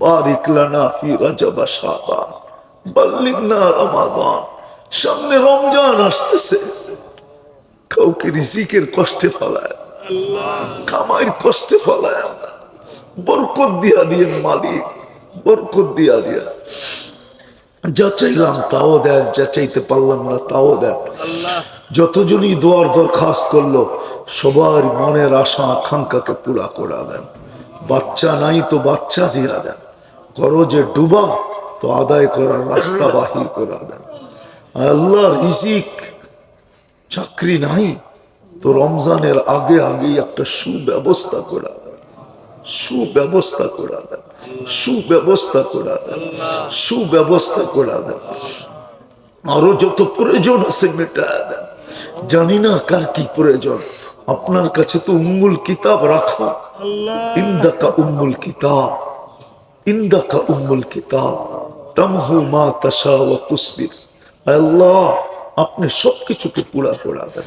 বারিক লানা ফি রাজাবা শাবান, বাল্লিগনা রমাদান। সামনে রমজান আসতেছে। কাউকে রিজিকের কষ্টে ফলায় কামাইয়ের কষ্টে ফলায় না। বরকত দিয়া দিয়ে মালিক, বরকত দিয়া দিয়া। যা চাইলাম তাও দেন, যা চাইতে পারলাম না তাও দেন। যতজনই দোয়ার দরখাস্ত করল, সবার মনের আশা, আকাঙ্ক্ষাকে পুরা করা দেন। বাচ্চা নাই তো বাচ্চা দিয়া দেন। করো যে ডুবা তো আদায় করার রাস্তা বাহির করা দেন আল্লাহ রিজিক চাকরি নাই তো রমজানের আগে আগেই একটা সুব্যবস্থা করা দেন সুব্যবস্থা করা দেন সুব্যবস্থা করা দেন সুব্যবস্থা করা দেন আরও যত প্রয়োজন আছে মেটা দেন জানি না কার কি প্রয়োজন। আপনার কাছে তো উম্মুল কিতাব রাখা। ইন্দাকা উম্মুল কিতাব। ইন্দাকা উম্মুল কিতাব তামহু মা তাশা ওয়া তুসবির। আল্লাহ আপনি সবকিছুকে পুরা করা দেন।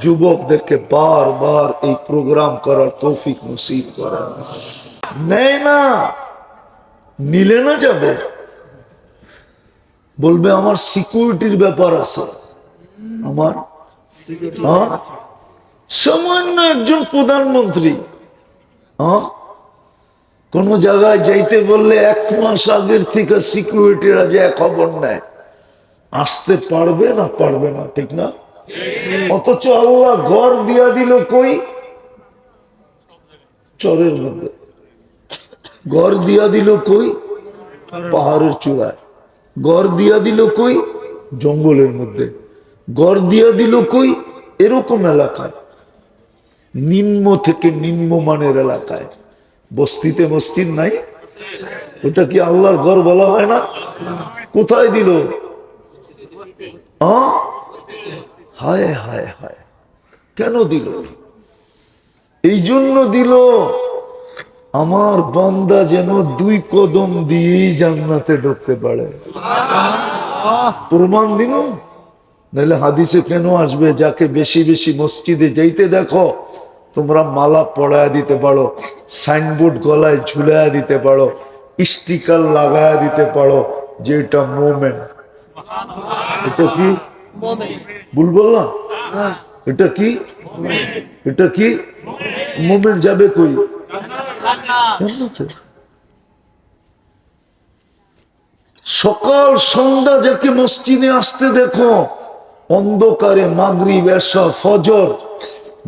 যুবকদেরকে বারবার এই প্রোগ্রাম করার তৌফিক নসিব করেন। নেয় না নিলে না যাবে। বলবে আমার সিকিউরিটির ব্যাপার আছে। আমার? হ্যাঁ? সামান্য একজন প্রধানমন্ত্রী। হ্যাঁ? কোন জায়গায় যাইতে বললে এক মাস আগের থেকে সিকিউরিটিরা যে খবর নেয়। আসতে পারবে না পারবে না, ঠিক না? অথচ আল্লাহ ঘর দিয়া দিল কই? চরের মধ্যে। ঘর দিয়া দিল কই? পাহাড়ের চূড়ায়। ঘর দিয়া দিল কই? জঙ্গলের মধ্যে। ঘর দিয়া দিল কই? এরকম এলাকায়। নিম্ন থেকে নিম্নমানের এলাকায়। বস্তিতে মসজিদ নাই? ওটা কি আল্লাহর ঘর বলা হয় না? কোথায় দিল? হায় হায় হায়। কেন দিল? এই জন্য দিল, আমার বান্দা যেন দুই কদম দিয়েই জান্নাতে ঢুকতে পারে। প্রমাণ দিন। নাহলে হাদিসে কেন আসবে? যাকে বেশি বেশি মসজিদে যাইতে দেখো। তোমরা মালা পড়ায় দিতে পারো, সাইনবোর্ড গলায় ঝুলায় দিতে পারো, স্টিকার লাগায় দিতে পারো যে এটা মোমেন্ট এটা কি? ভুল বললাম? এটা কি? এটা কি? মোমেন্ট যাবে কই? সকাল সন্ধ্যা যাকে মসজিদে আসতে দেখো, অন্ধকারে মাগরি বেশা ফজর।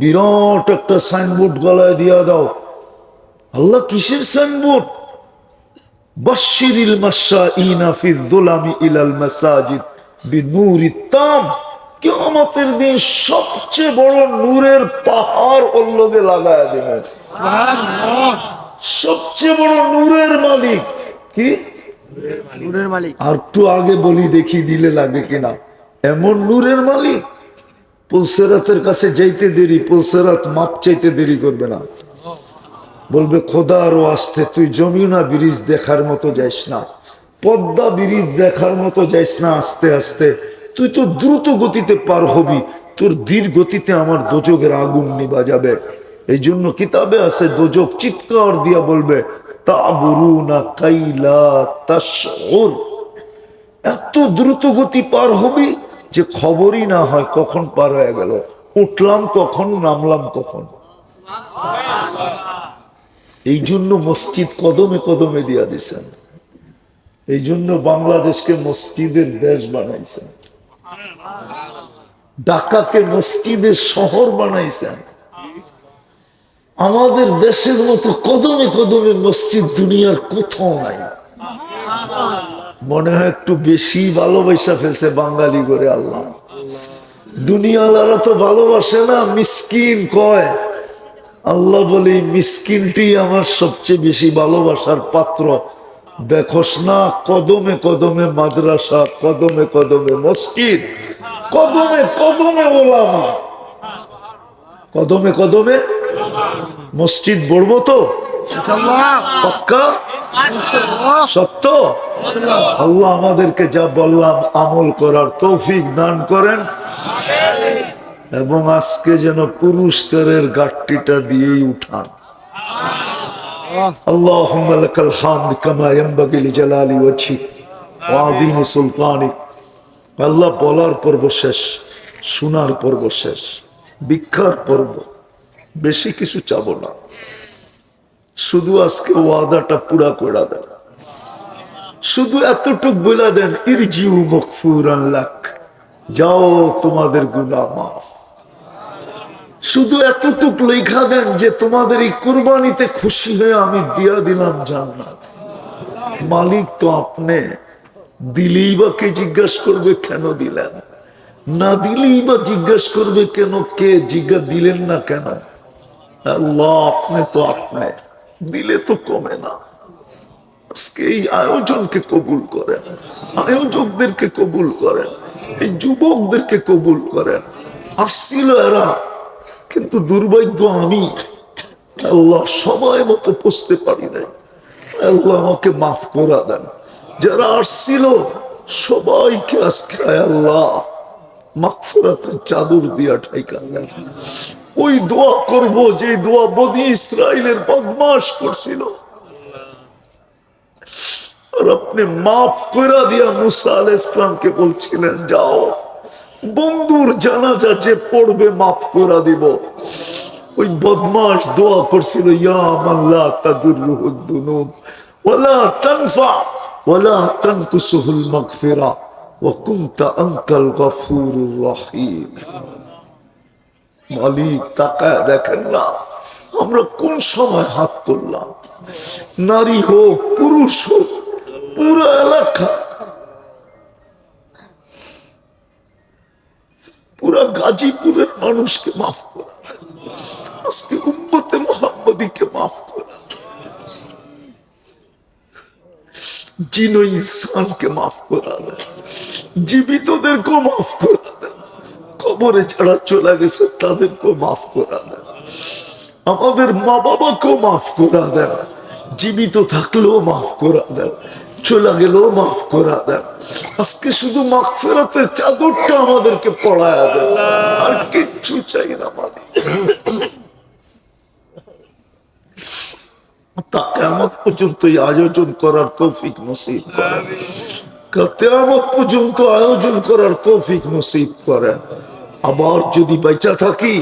বিরাট একটা সাইনবোর্ড গলায় দিয়া দাও। আল্লাহ কিসের সাইনবোর্ড বাশিরিল মাসা ইনা ফি যুলামি ইলাল মাসাজিদ বিনূরি তাম কিয়ামতের দিন সবচেয়ে বড় নূরের পাহাড় অল্লগে লাগায় দেবে। সবচেয়ে বড় নূরের মালিক কি? নূরের মালিক। আর একটু আগে বলি দেখি দিলে লাগে কিনা। এমন নূরের মালিক পুলসেরাতের কাছে যাইতে দেরি, পুলসেরাত মাপ চাইতে দেরি করবে না। বলবে, খোদা আরও আসতে তুই যমুনা ব্রিজ দেখার মতো যাইস না। পদ্মা ব্রিজ দেখার মতো যাইস না, আস্তে আস্তে। তুই তো দ্রুত গতিতে পার হবি, তোর ধীর গতিতে আমার দোজকের আগুন নিবা যাবে। এই জন্য কিতাবে আছে দোজক চিৎকার দিয়া বলবে তা বরু না কাইলা তাশউর। এত দ্রুত গতি পার হবি যে খবরই না হয় কখন পার হয়ে গেল। উঠলাম কখন, নামলাম কখন? এই জন্য মসজিদ কদমে কদমে দিয়া দিছেন। এই জন্য বাংলাদেশকে মসজিদের দেশ বানাইছেন। ঢাকাকে মসজিদের শহর বানাইছেন। আমাদের দেশের মতো কদমে কদমে মসজিদ দুনিয়ার কোথাও নাই। মনে হয় একটু বেশি ভালোবাসা ফেলছে বাঙালি করে আল্লাহ। দুনিয়ালারা তো ভালোবাসে না, মিসকিন কয়। আল্লাহ বলে মিসকিনটি আমার সবচেয়ে বেশি ভালোবাসার পাত্র। দেখোস না, কদমে কদমে মাদ্রাসা, কদমে কদমে মসজিদ, কদমে কদমে ওলামা। কদমে কদমে মসজিদ বলব তো? সত্য আল্লাহ আমাদেরকে যা বললাম আমল করার তৌফিক দান করেন এবং আজকে যেন পুরস্কারের গাঠটিটা দিয়েই উঠান اللهم لك الحمد كما ينبغي لجلال وجهك وعظيم سلطانك আল্লাহ বলার পর্ব শেষ শোনার পর্ব শেষ ভিক্ষার পর্ব বেশি কিছু চাবো না শুধু আজকে ওয়াদাটা পুরা করে দেন। শুধু এতটুক বলে দেন, ইরজিউ মকফুর লাক, যাও তোমাদের গুণা মাফ। শুধু এতটুক লেখা দেন যে, তোমাদের এই কোরবানিতে খুশি হয়ে আমি দিয়া দিলাম জান্নাত। মালিক তো আপনি, দিলেই বা কে জিজ্ঞাসা করবে, কেন দিলেন? না দিলেই বা জিজ্ঞাসা করবে কেন, কে জিজ্ঞা দিলেন না কেন? আল্লাহ আপনি তো আপনি। দিলে তো কমে না। আজকে এই আয়োজনকে কবুল করেন, আয়োজকদেরকে কবুল করেন, এই যুবকদেরকে কবুল করেন। আসছিল এরা, কিন্তু দুর্ভাগ্য আমি, আল্লাহ সময় মতো পুষতে পারি নাই। আল্লাহ আমাকে মাফ করা দেন। যারা আসছিল, সবাইকে আজকে আল্লাহ মাকফুরাতের চাদর দিয়া ঠাইকা দেন। ওই দোয়া করব যে দোয়া বদি ইসরায়েলের বদমাস করছিল। আর আপনি মাফ করে দিয়া মুসা আল ইসলামকে বলছিলেন, যাও, বন্ধুর জানাজা যে পড়বে মাফ করে দিব। ওই বদমাস দোয়া করছিল, ইয়া মাল্লা মাগফিরা, ওয়া কুনতা আনতাল গফুরুর রহিম। মালিক, তাকায় দেখেন না, আমরা কোন সময় হাত তুললাম নারী হোক, পুরুষ হোক, পুরো এলাকা, পুরা গাজীপুরের মানুষকে মাফ করা। আজকে উম্মতে মোহাম্মদীকে মাফ করা। জিন ইনসানকে মাফ করা জীবিতদেরকেও মাফ করা কবরে যারা চলে গেছে, তাদেরকেও মাফ করা দেন। আমাদের মা বাবাকেও মাফ করা দেন। জীবিত থাকলেও মাফ করা দেন। চলে গেলেও মাফ করা দেন। আজকে শুধু মাফ ফেরাতের চাদরটা আমাদেরকে পড়ায় দেন। আর কিচ্ছু চাই না মানে। তা কেমন পর্যন্ত আয়োজন করার তৌফিক নসিব করেন? কেমন পর্যন্ত আয়োজন করার তৌফিক নসিব করেন? আবার যদি বেঁচা থাকি,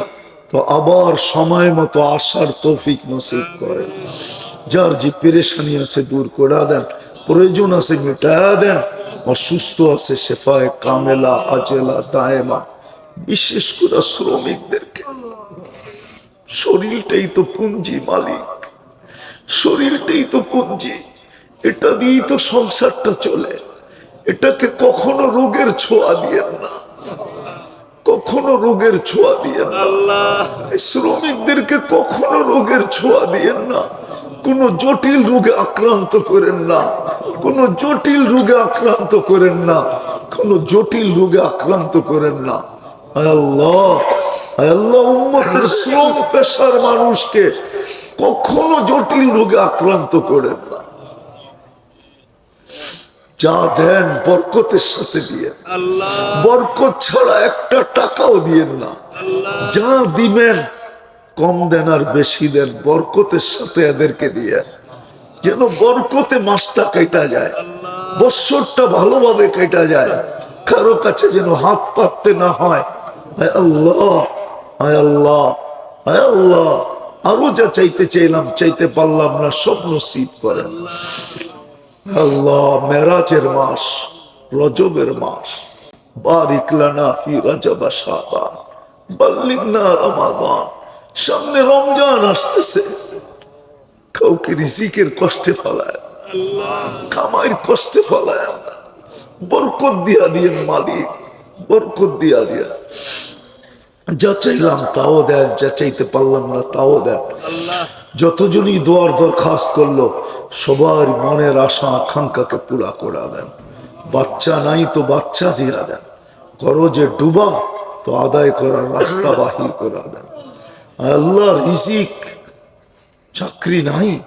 তো আবার সময় মতো আসার তৌফিক নসিব করেন। যার যে পেরেশানি আছে দূর করে দেন, প্রয়োজন আছে মিটায়া দেন, অসুস্থ আছে শেফায় কামেলা, আজেলা, দায়েমা, বিশেষ করে শ্রমিকদেরকে। শরীরটাই তো পুঞ্জি মালিক, শরীরটাই তো পুঞ্জি। এটা দিয়েই তো সংসারটা চলে। এটাকে কখনো রোগের ছোঁয়া দিয়েন না। কখনো রোগের ছোঁয়া দিয়েন না। এই শ্রমিকদেরকে কখনো রোগের ছোঁয়া দিয়েন না। কোন জটিল রোগে আক্রান্ত করেন না। কোন জটিল রোগে আক্রান্ত করেন না। কোন জটিল রোগে আক্রান্ত করেন না। আল্লাহ। আল্লাহ উম্মতের শ্রম পেশার মানুষকে কখনো জটিল রোগে আক্রান্ত করেন না। যা দেন বরকতের সাথে দিয়ে বরকত ছাড়া একটা টাকাও দিয়েন না। যা দিবেন কম দেন আর বেশি দেন বরকতের সাথে এদেরকে দিয়ে যেন বরকতে মাসটা কেটা যায় বৎসরটা ভালোভাবে কেটা যায়। কারও কাছে যেন হাত পাততে না হয় আয় আল্লাহ আয় আল্লাহ আয় আল্লাহ। আরও যা চাইতে চাইলাম চাইতে পারলাম না সব নসিব করেন। আল্লাহ, মেরাজের মাস, রজবের মাস। বারিক রজব সামনে রমজান আসতেছে। কাউকে রিজিকের কষ্টে ফলায় কামাইয়ের কষ্টে ফলায় বরকত দিয়া দিয়ে মালিক, বরকত দিয়া দিয়া। যা চাইলাম তাও দেন, যা চাইতে পারলাম না তাও দেন। যতজনই দোয়ার দরখাস্ত করল, সবার মনের আশা, আকাঙ্ক্ষাকে পুরা করা দেন। বাচ্চা নাই তো বাচ্চা দিয়া দেন। যে ডুবা, তো আদায় করার রাস্তা বাহির করা দেন। আল্লাহ রিজিক চাকরি নাই,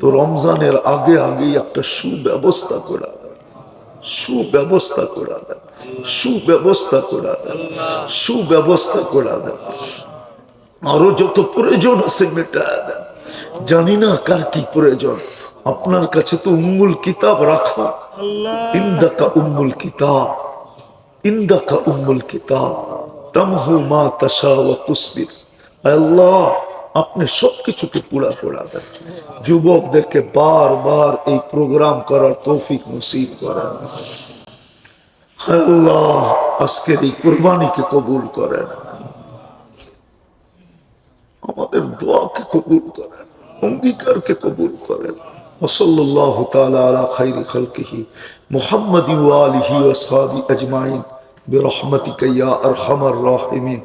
তো রমজানের আগে আগেই একটা সুব্যবস্থা করা দেন। সুব্যবস্থা করা দেন। সুব্যবস্থা করা দেন। সুব্যবস্থা করা দেন। আরও যত প্রয়োজন আছে মেটা দেন। জানি না কার কি প্রয়োজন। আপনার কাছে তো উম্মুল কিতাব রাখা। ইন্দাকা উম্মুল কিতাব। ইন্দাকা উম্মুল কিতাব। তামহু মা তাশা ওয়া তুসবির। আল্লাহ, আপনি সবকিছুকে পুরা পোড়া দেন। যুবকদেরকে বারবার এই প্রোগ্রাম করার তৌফিক নসিব করেন। আল্লাহ, আজকের এই কোরবানিকে কবুল করেন। আমাদের দোয়াকে কবুল করেন অঙ্গীকারকে কবুল করেন وصلى الله تعالى على خير خلقه محمد وآله وأصحابه أجمعين برحمتك يا أرحم الراحمين